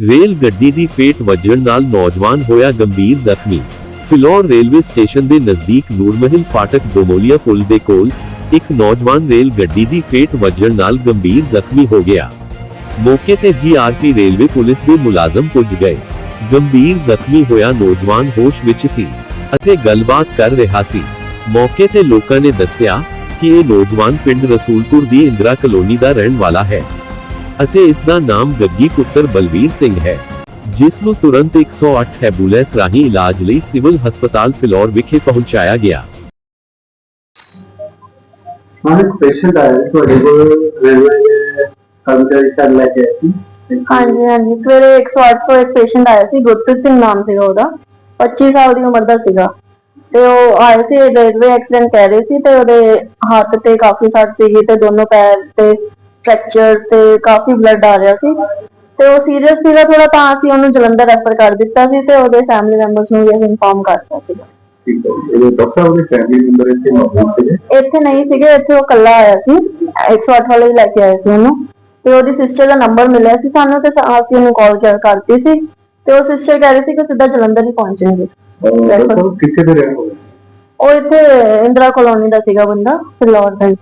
Rail ਗੱਡੀ ਦੀ ਫੇਟ ਵੱਜਣ ਨਾਲ ਨੌਜਵਾਨ ਹੋਇਆ ਗੰਭੀਰ ਜ਼ਖਮੀ। ਫਿਲੌਰ ਰੇਲਵੇ ਸਟੇਸ਼ਨ ਦੇ ਨਜ਼ਦੀਕ ਨੂਰਮਹਿਲ ਫਾਟਕ ਦੋਮੋਲੀਆ ਪੁਲ ਦੇ ਕੋਲ ਇੱਕ ਨੌਜਵਾਨ ਰੇਲ ਗੱਡੀ ਦੀ ਫੇਟ ਵੱਜਣ ਨਾਲ ਗੰਭੀਰ ਜ਼ਖਮੀ ਹੋ ਗਿਆ। ਮੌਕੇ ਤੇ ਜੀਆਰਪੀ ਰੇਲਵੇ ਪੁਲਿਸ ਦੇ ਮੁਲਾਜ਼ਮ ਪੁੱਜ ਗਏ। ਗੰਭੀਰ ਜ਼ਖਮੀ ਹੋਇਆ ਨੌਜਵਾਨ ਹੋਸ਼ ਵਿੱਚ ਸੀ ਅਤੇ ਗੱਲਬਾਤ ਕਰ ਰਿਹਾ ਸੀ। ਮੌਕੇ ਤੇ ਲੋਕਾਂ ਨੇ ਦੱਸਿਆ ਕਿ ਇਹ ਨੌਜਵਾਨ ਪਿੰਡ ਰਸੂਲਪੁਰ ਦੀ ਇੰਦਰਾ ਕਲੋਨੀ ਦਾ ਰਹਿਣ ਵਾਲਾ ਹੈ। ਅਤੇ ਇਸ ਦਾ ਨਾਮ ਗੱਗੀ ਪੁੱਤਰ ਬਲਵੀਰ ਸਿੰਘ ਹੈ ਜਿਸ ਨੂੰ ਤੁਰੰਤ 108 ਐਂਬੂਲੈਂਸ ਰਾਹੀਂ ਇਲਾਜ ਲਈ ਸਿਵਲ ਹਸਪਤਾਲ ਫਿਲੌਰ ਵਿਖੇ ਪਹੁੰਚਾਇਆ ਗਿਆ। ਹਾਂ ਇੱਕ ਪੇਸ਼ੈਂਟ ਆਇਆ ਹੈ ਤੁਹਾਡੇ ਕੋਲ ਰੇਲਵੇ ਦੇ ਕਰਮਚਾਰੀ ਕਰ ਲੈ ਕੇ ਆਏ ਸੀ। ਤੇ ਹਾਂਜੀ ਹਾਂਜੀ। ਸਵੇਰੇ 108 ਤੋਂ ਇੱਕ ਪੇਸ਼ੈਂਟ ਆਇਆ ਸੀ ਗੁਰਪ੍ਰੀਤ ਸਿੰਘ ਨਾਮ ਸੀਗਾ ਉਹਦਾ। 25 ਸਾਲ ਦੀ ਉਮਰ ਦਾ ਸੀਗਾ। ਤੇ ਉਹ ਆਏ ਸੀ ਰੇਲਵੇ ਐਕਸੀਡੈਂਟ ਕਹਿ ਰਹੇ ਸੀ ਤੇ ਉਹਦੇ ਹੱਥ ਤੇ ਕਾਫੀ ਸੱਟ ਸੀਗੀ ਤੇ ਦੋਨੋਂ ਪੈਰ ਤੇ ਫ੍ਰੈਕਚਰ ਤੇ ਕਾਫੀ ਬਲੱਡ ਆ ਰਿਹਾ ਸੀ। ਤੇ ਉਹ ਸੀਰੀਅਸ ਸੀਗਾ ਥੋੜਾ ਤਾਂ ਅਸੀਂ ਉਹਨੂੰ ਜਲੰਧਰ ਰੈਫਰ ਕਰ ਦਿੱਤਾ ਸੀ ਤੇ ਉਹਦੇ ਫੈਮਿਲੀ ਮੈਂਬਰਸ ਨੂੰ ਵੀ ਇਨਫਾਰਮ ਕਰਤਾ ਸੀਗਾ। ਠੀਕ ਹੈ। ਇਹ ਡਾਕਟਰ ਉਹਦੇ ਫੈਮਿਲੀ ਮੈਂਬਰ ਇੱਥੇ ਮੌਜੂਦ ਸੀਗੇ? ਇੱਥੇ ਨਹੀਂ ਸੀਗੇ ਇੱਥੇ ਉਹ ਕੱਲਾ ਆਇਆ ਸੀ। 108 ਵਾਲੇ ਹੀ ਲੈ ਕੇ ਆਏ ਸੀ ਉਹਨੂੰ। ਤੇ ਉਹਦੀ ਸਿਸਟਰ ਦਾ ਨੰਬਰ ਮਿਲਿਆ ਸੀ ਸਾਨੂੰ ਤੇ ਸਾ- ਅਸੀਂ ਉਹਨੂੰ ਕਾਲ ਕਰਤੀ ਸੀ। ਤੇ ਉਹ ਸਿਸਟਰ ਕਹਿ ਰਹੀ ਸੀ ਕਿ ਸਿੱਧਾ ਜਲੰਧਰ ਹੀ ਪਹੁੰਚਣਗੇ। ਡਾਕਟਰ ਕਿੱਥੇ ਦੇ ਰਹਿਣ ਵਾਲੇ? ਉਹ ਇੱਥੇ ਇੰਦਰਾ ਕਲੋਨੀ ਦਾ ਸੀਗਾ ਬੰਦਾ ਫਿਲੌਰ ਦਾ ਹੀ।